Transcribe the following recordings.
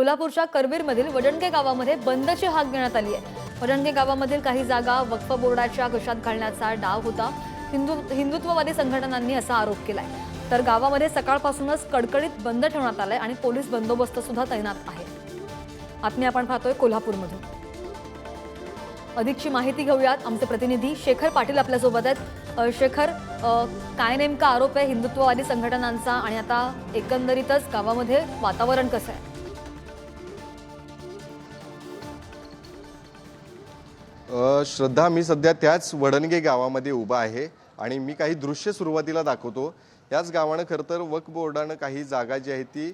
कोल्हापूरच्या करवीरमधील वडणगे गावामध्ये बंदची हाक देण्यात आली आहे. वडणगे गावामधील काही जागा वक्फ बोर्डाच्या घशात घालण्याचा डाव होता. हिंदू हिंदुत्ववादी संघटनांनी असा आरोप केलाय. तर गावामध्ये सकाळपासूनच कडकडीत बंद ठेवण्यात आलाय आणि पोलीस बंदोबस्त सुद्धा तैनात आहे. बातमी आपण पाहतोय कोल्हापूरमधून. अधिकची माहिती घेऊयात. आमचे प्रतिनिधी शेखर पाटील आपल्यासोबत आहेत. शेखर काय नेमका आरोप आहे? हिंदुत्ववादी संघटनांचा आणि आता एकंदरीतच गावामध्ये वातावरण कसं आहे? श्रद्धा मी सध्या त्याच वडणगे गावामध्ये उभा आहे आणि मी काही दृश्य सुरुवातीला दाखवतो. याच गावानं खरं तर वक्फ बोर्डानं काही जागा जी आहे ती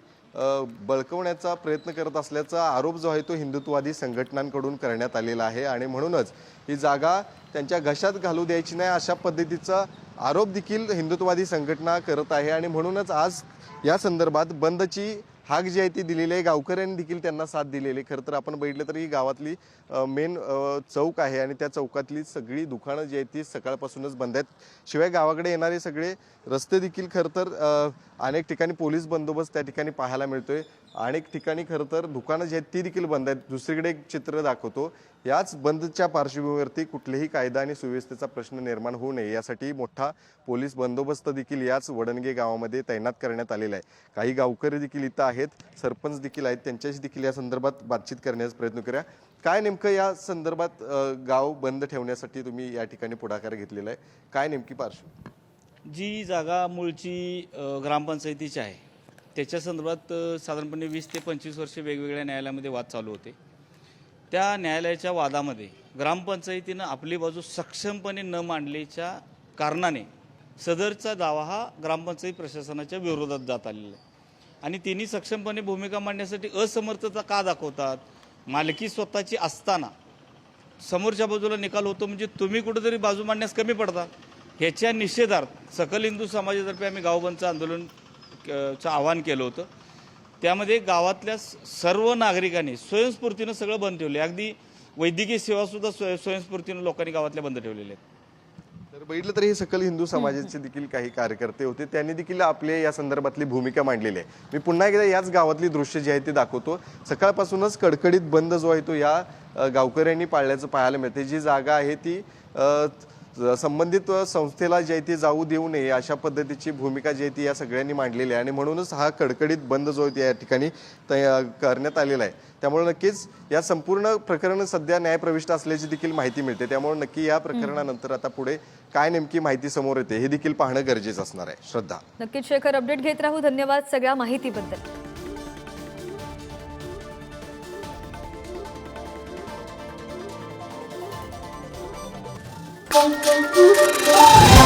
बळकवण्याचा प्रयत्न करत असल्याचा आरोप जो आहे तो हिंदुत्ववादी संघटनांकडून करण्यात आलेला आहे आणि म्हणूनच ही जागा त्यांच्या घशात घालू द्यायची नाही अशा पद्धतीचा आरोप देखील हिंदुत्ववादी संघटना करत आहे आणि म्हणूनच आज या संदर्भात बंदची हाक जी आहे ती दिलेली आहे. गावकऱ्यांनी देखील त्यांना साथ दिलेली आहे. खरं तर आपण बघितलं तर ही गावातली मेन चौक आहे आणि त्या चौकातली सगळी दुकानं जी आहेत ती सकाळपासूनच बंद आहेत. शिवाय गावाकडे येणारे सगळे रस्ते देखील खरं तर अनेक ठिकाणी पोलीस बंदोबस्त त्या ठिकाणी पाहायला मिळतोय. अनेक ठिकाणी खरं तर दुकानं जी आहेत ती देखील बंद आहेत. दुसरीकडे एक चित्र दाखवतो. याच बंदच्या पार्श्वभूमीवरती कुठलेही कायदा आणि सुव्यवस्थेचा प्रश्न निर्माण होऊ नये. यासाठी मोठा पोलीस बंदोबस्त देखील याच वडणगे गावामध्ये तैनात करण्यात आलेला आहे. काही गावकरी देखील इथं आहेत सरपंच देखील आहेत त्यांच्याशी देखील या संदर्भात बातचीत करण्याचा प्रयत्न करूया. काय नेमकं या संदर्भात गाव बंद ठेवण्यासाठी तुम्ही या ठिकाणी पुढाकार घेतलेला आहे? काय नेमकी पार्श्व जी जागा मूळची ग्रामपंचायतीची आहे त्याच्या संदर्भात साधारणपणे वीस ते पंचवीस वर्षे वेगवेगळ्या न्यायालयामध्ये वाद चालू होते. त्या न्यायालयाच्या वादामध्ये ग्रामपंचायतीनं आपली बाजू सक्षमपणे न मांडल्याच्या कारणाने सदरचा दावा हा ग्रामपंचायत प्रशासनाच्या विरोधात जात आलेला आहे. आणि त्यांनी सक्षमपणे भूमिका मांडण्यासाठी असमर्थता का दाखवतात? मालकी स्वतःची असताना. समोरच्या बाजूला निकाल होतो म्हणजे तुम्ही कुठेतरी बाजू मांडण्यास कमी पडता ह्याच्या निषेधार्थ सकल हिंदू समाजातर्फे आम्ही गावबंदचं आंदोलन चं आवाहन केलं होतं. त्यामध्ये गावातल्या सर्व नागरिकांनी स्वयंस्फूर्तीनं सगळं बंद ठेवले. अगदी वैद्यकीय सेवासुद्धा स्वय स्वयंस्फूर्तीनं लोकांनी गावातल्या बंद ठेवलेल्या आहेत. तर बघितलं तर हे सकल हिंदू समाजाचे देखील काही कार्यकर्ते होते. त्यांनी देखील आपले या संदर्भातली भूमिका मांडलेली आहे. मी पुन्हा एकदा याच गावातली दृश्य जी आहे ते दाखवतो. सकाळपासूनच कडकडीत बंद जो आहे तो या गावकऱ्यांनी पाळल्याचं पाहायला मिळते जी जागा आहे ती संबंधित संस्थेला जे आहे ती जाऊ देऊ नये अशा पद्धतीची भूमिका जी आहे ती या सगळ्यांनी मांडलेली आहे. आणि म्हणूनच हा कडकडीत बंद जो आहे या ठिकाणी करण्यात आलेला आहे. त्यामुळे नक्कीच या संपूर्ण प्रकरण सध्या न्यायप्रविष्ट असल्याची देखील माहिती मिळते. त्यामुळे नक्की या प्रकरणानंतर आता पुढे काय नेमकी माहिती समोर येते हे देखील पाहणं गरजेचं असणार आहे. श्रद्धा. नक्कीच शेखर अपडेट घेत राहू. धन्यवाद सगळ्या माहितीबद्दल. Ai, tem tudo bom.